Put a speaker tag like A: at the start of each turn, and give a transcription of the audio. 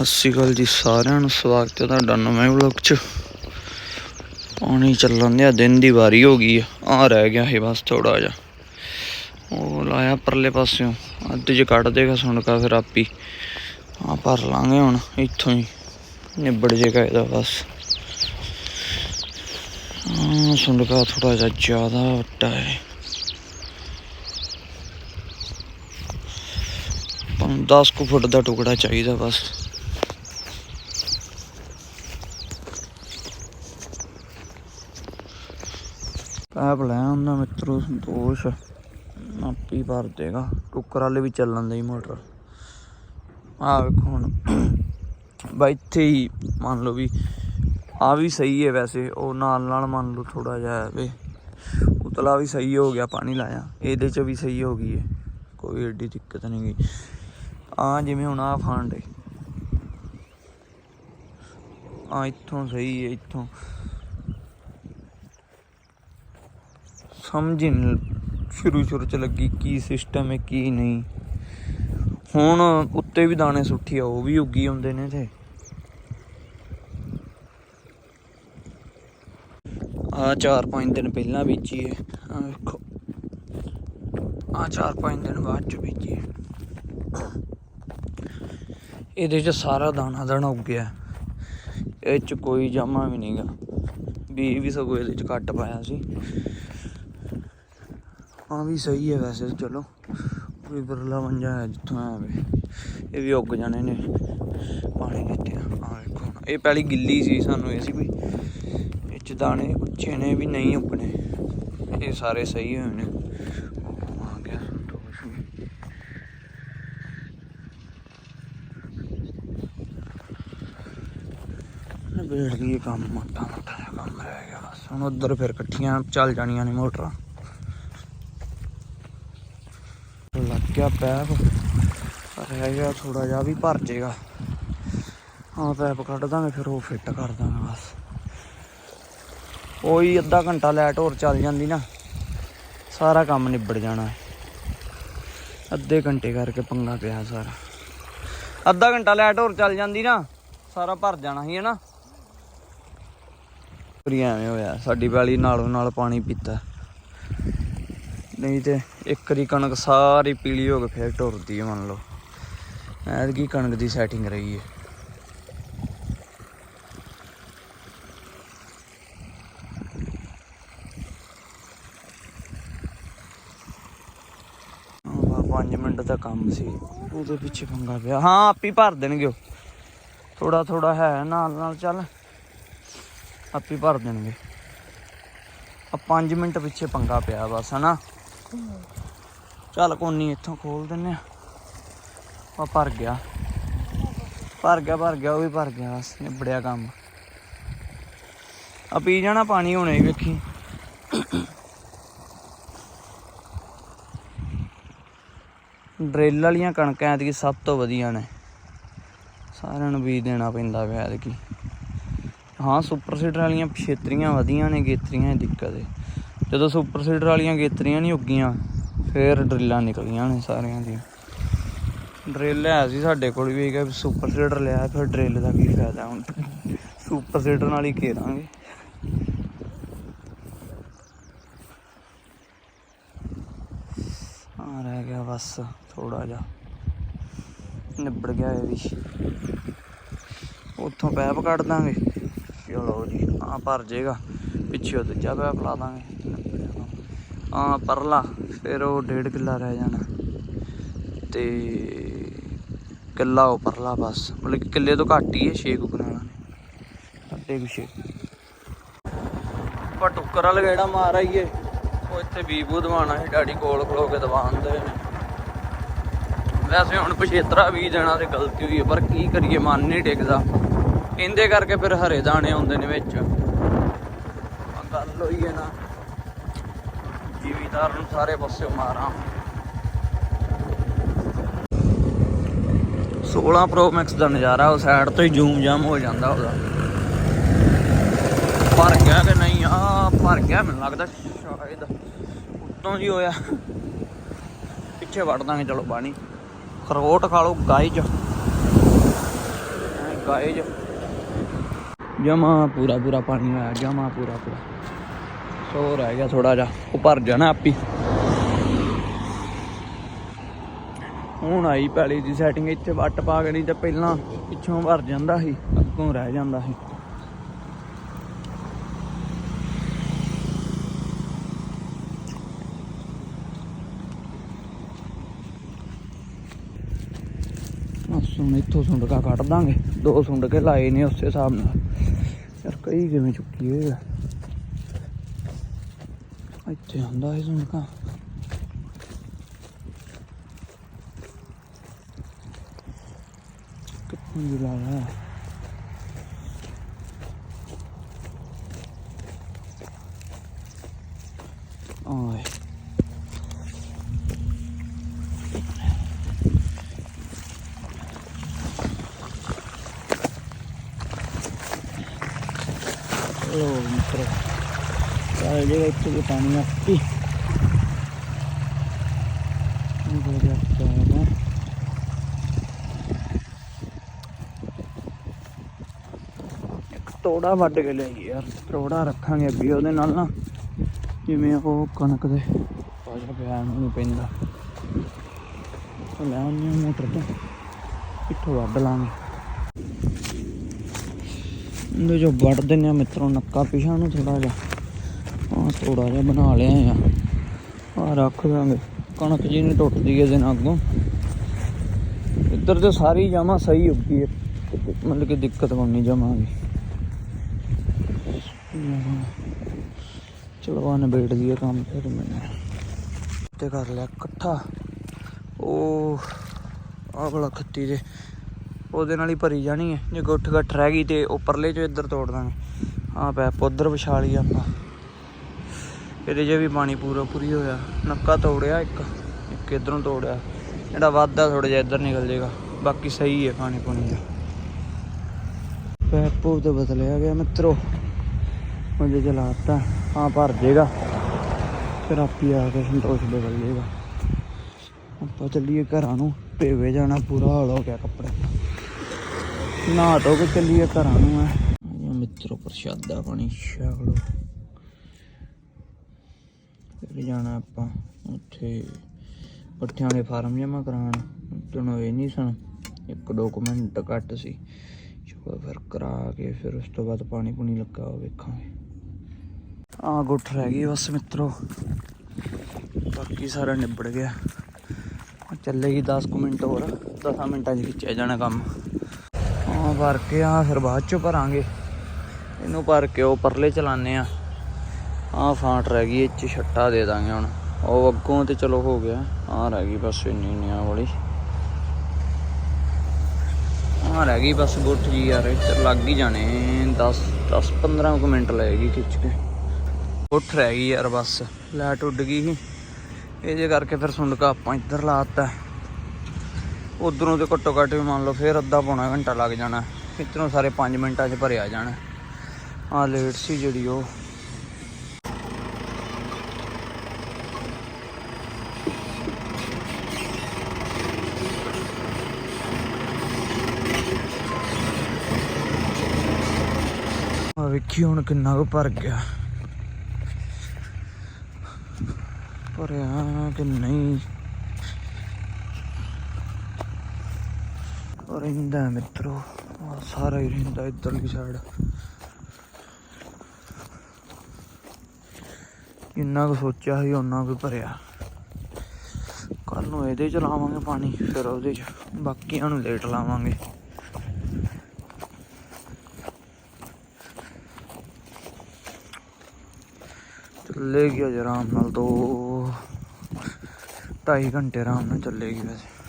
A: ਸਤਿ ਸ਼੍ਰੀ ਅਕਾਲ ਜੀ ਸਾਰਿਆਂ ਨੂੰ, ਸਵਾਗਤ ਹੈ ਤੁਹਾਡਾ ਨਵੇਂ ਵਲੌਗ 'ਚ। ਪਾਣੀ ਚੱਲਣ ਦਿਆ, ਦਿਨ ਦੀ ਵਾਰੀ ਹੋ ਗਈ ਆ। ਰਹਿ ਗਿਆ ਇਹ ਬਸ ਥੋੜਾ ਜਿਹਾ। ਉਹ ਲਾਇਆ ਪਰਲੇ ਪਾਸਿਓਂ। ਅੱਧ 'ਚ ਕੱਢ ਦੇਗਾ ਸੁਣਕਾ ਫਿਰ ਆਪੀ। ਆ ਭਰ ਲਾਂਗੇ ਹੁਣ, ਇੱਥੋਂ ਹੀ। ਨਿਬੜ ਜੇਗਾ ਇਹਦਾ ਬਸ। ਆ ਸੁਣਕਾ ਥੋੜਾ ਜਿਹਾ ਜ਼ਿਆਦਾ ਵੱਡਾ ਹੈ। 10 ਕੁ ਫੁੱਟ ਦਾ ਟੁਕੜਾ ਚਾਹੀਦਾ ਬਸ। ਪੈਪ ਲੈ ਆਉਂਦਾ ਮਿੱਤਰੋ ਸੰਤੋਸ਼। ਆਪੀ ਭਰ ਦੇਗਾ। ਟੁੱਕਰ ਵਾਲੇ ਵੀ ਚੱਲਣ ਦੀ ਮੋਟਰ। ਆ ਵੇਖੋ ਹੁਣ। ਬਈ ਇੱਥੇ ਹੀ ਮੰਨ ਲਓ ਵੀ ਆ ਵੀ ਸਹੀ ਹੈ ਵੈਸੇ। ਉਹ ਨਾਲ ਨਾਲ ਮੰਨ ਲਓ ਥੋੜਾ ਜਿਹਾ ਹੈ ਵੇ। ਉਤਲਾ ਵੀ ਸਹੀ ਹੋ ਗਿਆ, ਪਾਣੀ ਲਾਇਆ। ਇਹਦੇ ਚ ਵੀ ਸਹੀ ਹੋ ਗਈ ਹੈ। ਕੋਈ ਏਡੀ ਦਿੱਕਤ ਨਹੀਂ ਗਈ ਆ ਜਿਵੇਂ ਹੁਣ ਆ ਫਾਂਡ। ਹੈ ਆ ਇੱਥੋਂ ਸਹੀ ਹੈ, ਇੱਥੋਂ। ਸਮਝ ਹੀ ਨਹੀਂ ਸ਼ੁਰੂ ਸ਼ੁਰੂ ਚ ਲੱਗੀ ਕੀ ਸਿਸਟਮ ਹੈ, ਕੀ ਨਹੀਂ। ਹੁਣ ਉੱਤੇ ਵੀ ਦਾਣੇ ਸੁੱਠੀ ਆ, ਉਹ ਵੀ ਉੱਗੀ ਆਉਂਦੇ ਨੇ ਤੇ ਆ 4-5 ਦਿਨ ਪਹਿਲਾਂ ਬੀਜੀ ਹੈ। ਆ ਵੇਖੋ। ਆ 4-5 ਦਿਨ ਬਾਅਦ ਚ ਬੀਜੀ ਹੈ। ਇਹਦੇ ਚ ਸਾਰਾ ਦਾਣਾ ਦਾਣਾ ਉੱਗਿਆ ਇਹ ਚ ਕੋਈ ਜਾਮਾ ਵੀ ਨਹੀਂਗਾ ਵੀ ਵੀ ਸਗੋਂ ਇਹਦੇ ਚ ਕੱਟ ਪਾਇਆ ਸੀ। ਹਾਂ ਵੀ ਸਹੀ ਹੈ ਵੈਸੇ ਤਾਂ, ਚਲੋ। ਕੋਈ ਬਰਲਾ ਮੰਜਾ ਹੈ ਜਿੱਥੋਂ ਆਇਆ ਵੇ ਇਹ ਵੀ ਉੱਗ ਜਾਣੇ ਨੇ। ਪਾਣੀ ਦਿੱਤੇ ਆ ਵੇਖੋ ਇਹ ਪਹਿਲੀ ਗਿੱਲੀ ਸੀ ਸਾਨੂੰ, ਇਹ ਸੀ ਵੀ ਇਹ ਚ ਦਾਣੇ ਉੱਚੇ ਨੇ ਵੀ ਨਹੀਂ ਉੱਗਣੇ। ਇਹ ਸਾਰੇ ਸਹੀ ਹੋਏ ਨੇ। ਆ ਗਿਆ। ਸੰਤੋਸ਼ ਗਈ ਕੰਮ ਮੋਟਾ ਮੋਟਾ ਕੰਮ ਰਹਿ ਗਿਆ। ਬਸ ਹੁਣ ਉਧਰ ਫਿਰ ਇਕੱਠੀਆਂ ਚੱਲ ਜਾਣੀਆਂ ਨੇ ਮੋਟਰਾਂ ਲੱਗ ਗਿਆ ਪੈਪ। ਰਹਿ ਗਿਆ ਥੋੜਾ ਜਿਹਾ ਵੀ ਭਰ ਜੇਗਾ। ਹਾਂ, ਪੈਪ ਕੱਢ ਦਾਂਗੇ, ਫਿਰ ਉਹ ਫਿੱਟ ਕਰ ਦਾਂਗੇ ਬਸ। ਉਹੀ ਅੱਧਾ ਘੰਟਾ ਲੈਟ ਹੋਰ ਚੱਲ ਜਾਂਦੀ ਨਾ। ਸਾਰਾ ਕੰਮ ਨਿਬੜ ਜਾਣਾ। ਅੱਧੇ ਘੰਟੇ ਕਰਕੇ ਪੰਗਾ ਪਿਆ ਸਾਰਾ। ਅੱਧਾ ਘੰਟਾ ਲੈਟ ਹੋਰ ਚੱਲ ਜਾਂਦੀ ਨਾ, ਸਾਰਾ ਭਰ ਜਾਣਾ ਸੀ ਨਾ। ਪੂਰੀ ਐਵੇਂ ਹੋਇਆ, ਸਾਡੀ ਵਾਲੀ ਨਾਲੋਂ ਨਾਲ ਪਾਣੀ ਪੀਤਾ। ਨਹੀਂ ਤੇ ਇੱਕ ਰੀ ਕਣਕ ਸਾਰੀ ਪੀਲੀ ਹੋ ਕੇ ਫੇਰ ਟੁਰਦੀ ਹੈ ਮੰਨ ਲਓ। ਐਤਕੀ ਕਣਕ ਦੀ ਸੈਟਿੰਗ ਰਹੀ ਹੈ ਪੰਜ ਮਿੰਟ ਦਾ ਕੰਮ ਸੀ। ਉਹਦੇ ਪਿੱਛੇ ਪੰਗਾ ਪਿਆ। ਹਾਂ, ਆਪੀ ਭਰ ਦੇਣਗੇ ਉਹ। ਥੋੜਾ ਥੋੜਾ ਹੈ ਨਾਲ ਨਾਲ ਚੱਲ। ਆਪੀ ਭਰ ਦੇਣਗੇ। ਆ 5 ਮਿੰਟ ਪਿੱਛੇ ਪੰਗਾ ਪਿਆ ਬਸ, ਹਨਾ? ਚੱਲ ਕੋਨੀ ਇੱਥੋਂ ਖੋਲ ਦਿੰਨੇ ਆ ਆ ਭਰ ਗਿਆ। ਭਰ ਗਿਆ ਭਰ ਗਿਆ, ਉਹ ਵੀ ਭਰ ਗਿਆ, ਬਸ ਨਿਬੜਿਆ ਕੰਮ। ਆ ਪੀ ਜਾਣਾ ਪਾਣੀ ਹੁਣੇ ਵੇਖੀ। ਡਰਿੱਲ ਵਾਲੀਆਂ ਕਣਕਾਂ ਐਤਕੀ ਸਭ ਤੋਂ ਵਧੀਆ ਨੇ। ਸਾਰਿਆਂ ਨੂੰ ਬੀਜ ਦੇਣਾ ਪੈਂਦਾ ਪਿਆ ਐਤਕੀ। ਹਾਂ, ਸੁਪਰ ਸੀਡਰ ਵਾਲੀਆਂ ਛੇਤਰੀਆਂ ਵਧੀਆਂ ਨੇ, ਗੇਤਰੀਆਂ ਦੀ ਦਿੱਕਤ ਹੈ ਜਦੋਂ ਸੁਪਰ ਸੀਡਰ ਵਾਲੀਆਂ ਗੇਤਰੀਆਂ ਨਹੀਂ ਉੱਗੀਆਂ, ਫਿਰ ਡਰਿੱਲਾਂ ਨਿਕਲੀਆਂ ਨੇ ਸਾਰਿਆਂ ਦੀਆਂ। ਡਰਿੱਲ ਹੈ ਸੀ ਸਾਡੇ ਕੋਲ ਵੀ ਹੈਗਾ ਸੁਪਰ ਸੀਡਰ ਲਿਆ, ਫਿਰ ਡਰਿੱਲ ਦਾ ਕੀ ਫਾਇਦਾ ਹੁਣ? ਸੁਪਰ ਸੀਡਰ ਨਾਲ ਹੀ ਘੇਰਾਂਗੇ ਆ ਰਹਿ ਗਿਆ ਬਸ ਥੋੜਾ ਜਿਹਾ। ਨਿਬੜ ਗਿਆ ਇਹ ਵੀ। ਉੱਥੋਂ ਪੈਪ ਕੱਢ ਦਾਂਗੇ। ਚਲੋ ਜੀ ਆ ਭਰ ਜੇਗਾ। ਪਿੱਛੇ ਉਹ ਦੂਜਾ ਪਿਆ ਲਾ ਦਾਂਗੇ। ਆ ਪਰਲਾ, ਫਿਰ ਉਹ ਡੇਢ ਕਿੱਲਾ ਰਹਿ ਜਾਣਾ। ਤੇ ਕਿੱਲਾ ਉਹ ਪਰਲਾ ਬਸ। ਮਤਲਬ ਕਿੱਲੇ ਤੋਂ ਘੱਟ ਹੀ ਹੈ 6 ਕੁ ਕਨਾਲਾਂ ਨੇ ਅੱਡੇ ਕੁ ਛੇ। ਪਰ ਟੁੱਕਰ ਵਾਲਾ ਗੇੜਾ ਮਾਰ ਆਈਏ। ਉਹ ਇੱਥੇ ਬੀਬੂ ਦਵਾਣਾ ਸੀ ਡੈਡੀ ਕੋਲ ਖਲੋ ਕੇ ਦਵਾਉਂਦੇ ਨੇ। ਵੈਸੇ ਹੁਣ ਪਛੇਤਰਾ ਵੀ ਦੇਣਾ ਤੇ ਗਲਤੀ ਹੋਈ ਹੈ, ਪਰ ਕੀ ਕਰੀਏ, ਮਨ ਨਹੀਂ ਟਿਕਦਾ। ਇਹਦੇ ਕਰਕੇ ਫਿਰ ਹਰੇ ਦਾਣੇ ਆਉਂਦੇ ਨੇ ਵਿੱਚ। ਗੱਲ ਹੋਈ ਹੈ ਨਾ ਜੀਵੀਦਾਰ ਨੂੰ ਸਾਰੇ ਪਾਸੇ ਮਾਰਾਂ। 16 ਪ੍ਰੋ ਮੈਕਸ ਦਾ ਨਜ਼ਾਰਾ ਉਹ ਸਾਈਡ ਤੋਂ ਹੀ ਜ਼ੂਮ ਜਾਮ ਹੋ ਜਾਂਦਾ ਉਹਦਾ। ਭਰ ਗਿਆ ਕਿ ਨਹੀਂ? ਆ, ਭਰ ਗਿਆ ਮੈਨੂੰ ਲੱਗਦਾ ਸ਼ਾਇਦ। ਉੱਤੋਂ ਜੀ ਹੋਇਆ। ਪਿੱਛੇ ਵੜ ਦਾਂਗੇ, ਚਲੋ ਪਾਣੀ ਖਰੋਟ ਖਾ ਲਓ ਗਾਈ ਚ ਕਾਏ ਚ ਜਮਾ ਪੂਰਾ ਪੂਰਾ ਪਾਣੀ ਆਇਆ ਜਮਾ ਪੂਰਾ ਪੂਰਾ। ਸੋ ਰਹਿ ਗਿਆ ਥੋੜਾ ਜਿਹਾ, ਉਹ ਭਰ ਜਾਣਾ ਆਪੀ। ਹੁਣ ਆਈ ਪੈਲੀ ਦੀ ਸੈਟਿੰਗ ਇੱਥੇ ਵੱਟ ਪਾ ਕੇ ਨਹੀਂ ਤੇ ਪਹਿਲਾਂ ਪਿੱਛੋਂ ਭਰ ਜਾਂਦਾ ਸੀ, ਅੱਗੋਂ ਰਹਿ ਜਾਂਦਾ ਸੀ ਬਸ ਹੁਣ ਇੱਥੋਂ ਸੁੰਡਕਾ ਕੱਢ ਦਾਂਗੇ। ਦੋ ਸੁੰਡਕੇ ਲਾਏ ਨੇ ਉਸੇ ਹਿਸਾਬ ਨਾਲ। ਯਾਰ ਕਈ ਕਿਵੇਂ ਚੁੱਕੀ ਹੋਏਗਾ ਇੱਥੇ ਆਂਦਾ ਇਹ ਸੁੰਡਕਾ। ਕਿੱਥੋਂ ਦੀ ਲਾਇਆ? ਲੋ ਮਿੱਤਰੋ। ਚੱਲ ਜੇ ਇੱਥੇ ਵੀ ਪਾਣੀ ਆਪੀ ਇਹ ਹੋ। ਤੋੜਾ ਵੱਢ ਕੇ ਲੈ ਲਿਆਈ ਯਾਰ। ਤੋੜਾ ਰੱਖਾਂਗੇ ਅੱਗੇ ਉਹਦੇ ਨਾਲ ਨਾ। ਜਿਵੇਂ ਉਹ ਕਣਕ ਦੇ। ਪਾਜਾ ਪਿਆ ਨਹੀਂ ਪੈਂਦਾ। ਲੈ ਆਉਂਦੇ ਮੋਟਰ ਤੋਂ ਇੱਥੋਂ ਵੱਢ ਲਾਂਗੇ। ਇਹਦੇ ਜੋ ਵੱਢ ਦਿੰਦੇ ਆ ਮਿੱਤਰੋ, ਨੱਕਾ ਪਿਛਾਂ ਨੂੰ ਥੋੜਾ ਜਿਹਾ। ਆਹ ਥੋੜਾ ਜਿਹਾ ਬਣਾ ਲਿਆ ਆ। ਆ ਰੱਖ ਦਾਂਗੇ ਕਣਕ ਜੀ ਨਹੀਂ ਟੁੱਟਦੀ ਇਹਦੇ ਨਾਲ ਅੱਗੋਂ। ਇੱਧਰ ਤੇ ਸਾਰੀ ਜਮਾ ਸਹੀ ਉੱਗੀ ਹੈ ਮਤਲਬ ਕਿ ਦਿੱਕਤ ਬਣਨੀ ਨਹੀਂ ਜਮਾ ਵੀ ਚਲੋ ਆ ਨਿਬੇੜ ਦਈਏ ਕੰਮ ਫਿਰ ਮੈਂ ਤੇ ਕਰ ਲਿਆ ਇਕੱਠਾ। ਉਹ ਆਹ ਵਾਲਾ ਖੱਤੀ ਦੇ ਉਹਦੇ ਨਾਲ ਹੀ ਭਰੀ ਜਾਣੀ ਹੈ। ਜੇ ਗੁੱਠ ਗੱਠ ਰਹਿ ਗਈ ਤੇ ਉੱਪਰਲੇ ਚੋਂ ਇੱਧਰ ਤੋੜ ਦਾਂਗੇ। ਆਹ ਪੈਪ ਉਧਰ ਵਿਛਾ ਲਈ ਆਪਾਂ। ਇਹਦੇ 'ਚ ਵੀ ਪਾਣੀ ਪੂਰਾ ਪੂਰੀ ਹੋਇਆ। ਨੱਕਾ ਤੋੜਿਆ ਇੱਕ ਇੱਕ ਇਧਰੋਂ ਤੋੜਿਆ। ਜਿਹੜਾ ਵਾਧਾ ਥੋੜਾ ਜਿਹਾ ਇੱਧਰ ਨਿਕਲ ਜਾਏਗਾ ਬਾਕੀ ਸਹੀ ਹੈ ਪਾਣੀ ਪੁਣੀ ਦਾ। ਪੈਪ ਤਾਂ ਬਦਲਿਆ ਗਿਆ ਮਿੱਤਰੋ। ਉਹਦੇ ਚਲਾਤਾ ਹਾਂ ਭਰ ਜਾਏਗਾ ਫਿਰ ਆਪੀ ਆ ਕੇ ਸੰਤੋਸ਼ ਬਦਲ ਜਾਏਗਾ ਆਪਾਂ ਚੱਲੀਏ ਘਰਾਂ ਨੂੰ। ਭੇਵੇ ਜਾਣਾ ਪੂਰਾ ਹਾਲ ਹੋ ਗਿਆ ਕੱਪੜੇ। ਦਾ ਧੋ ਕੇ ਚੱਲੀਏ ਘਰਾਂ ਨੂੰ ਆ ਮਿੱਤਰੋ ਪ੍ਰਸ਼ਾਦਾ ਪਾਣੀ ਛਕ ਲਓ ਫਿਰ ਜਾਣਾ ਆਪਾਂ? ਉੱਥੇ ਪੱਠਿਆਂ ਦੇ ਫਾਰਮ ਜਮਾ ਕਰਾਉਣ। ਤੈਨੂੰ ਇਹ ਨਹੀਂ ਸਨ। ਇੱਕ ਡਾਕੂਮੈਂਟ ਘੱਟ ਸੀ। ਚਲੋ ਫਿਰ ਕਰਾ ਕੇ ਫਿਰ ਉਸ ਤੋਂ ਬਾਅਦ ਪਾਣੀ ਪੁਣੀ ਲੱਗਾ ਉਹ ਵੇਖਾਂਗੇ। ਆ ਗੁੱਠ ਰਹਿ ਗਈ ਬਸ ਮਿੱਤਰੋ। ਬਾਕੀ ਸਾਰਾ ਨਿਬੜ ਗਿਆ। ਚੱਲੇਗੀ 10 ਕੁ ਮਿੰਟ ਹੋਰ। 10 ਮਿੰਟਾਂ 'ਚ ਖਿੱਚਿਆ ਜਾਣਾ ਕੰਮ। ਭਰ ਕੇ ਆ, ਫਿਰ ਬਾਅਦ ਚੋਂ ਭਰਾਂਗੇ। ਇਹਨੂੰ ਭਰ ਕੇ ਉਹ ਪਰਲੇ ਚਲਾਣੇ ਆ। ਆ ਫਾਂਟ ਰਹਿ ਗਈ, ਇਹ 'ਚ ਛੱਟਾ ਦੇ ਦਾਂਗੇ ਹੁਣ। ਉਹ ਅੱਗੋਂ ਤੇ ਚਲੋ ਹੋ ਗਿਆ। ਆ ਰਹਿ ਗਈ ਬਸ ਇੰਨੀ ਨਿਆ ਵਾਲੀ। ਆ ਰਹਿ ਗਈ ਬਸ ਗੁੱਠ ਜੀ ਯਾਰ ਇੱਧਰ ਲੱਗ ਹੀ ਜਾਣੇ। 10 10 15 ਕੁ ਮਿੰਟ ਲੱਗੇਗੀ ਖਿੱਚ ਕੇ। ਗੁੱਠ ਰਹਿ ਗਈ ਯਾਰ ਬਸ, ਲਾਈਟ ਉੱਡ ਗਈ ਸੀ। ਇਹਦੇ ਕਰਕੇ ਫਿਰ ਸੁੰਡਕਾ ਆਪਾਂ ਇੱਧਰ ਲਾਤਾ ਉਧਰੋਂ ਤੇ ਘੱਟੋ ਘੱਟ ਵੀ ਮੰਨ ਲਓ ਫਿਰ ਅੱਧਾ ਪੌਣਾ ਘੰਟਾ ਲੱਗ ਜਾਣਾ। ਇੱਧਰੋਂ ਸਾਰੇ 5 ਮਿੰਟਾਂ 'ਚ ਭਰਿਆ ਜਾਣਾ। ਆ ਲੇਟ ਸੀ ਜਿਹੜੀ ਉਹ। ਆ ਵੇਖੀ ਹੁਣ ਕਿੰਨਾ ਕੁ ਭਰ ਗਿਆ। ਭਰਿਆ ਕਿ ਨਹੀਂ? ਰਹਿੰਦਾ ਮਿੱਤਰੋ। ਸਾਰਾ ਹੀ ਰਹਿੰਦਾ ਇੱਧਰਲੀ ਸਾਈਡ ਜਿੰਨਾ ਕੁ ਸੋਚਿਆ ਸੀ ਉਹਨਾਂ ਕੁ ਭਰਿਆ। ਕੱਲ ਨੂੰ ਇਹਦੇ ਚ ਲਾਵਾਂਗੇ ਪਾਣੀ, ਫਿਰ ਉਹਦੇ ਚ ਬਾਕੀਆਂ ਨੂੰ ਲੇਟ ਲਾਵਾਂਗੇ। ਚੱਲੇਗੀ ਅਜ ਆਰਾਮ ਨਾਲ ਦੋ, ਢਾਈ ਘੰਟੇ ਆਰਾਮ ਨਾਲ ਚੱਲੇਗੀ ਵੈਸੇ।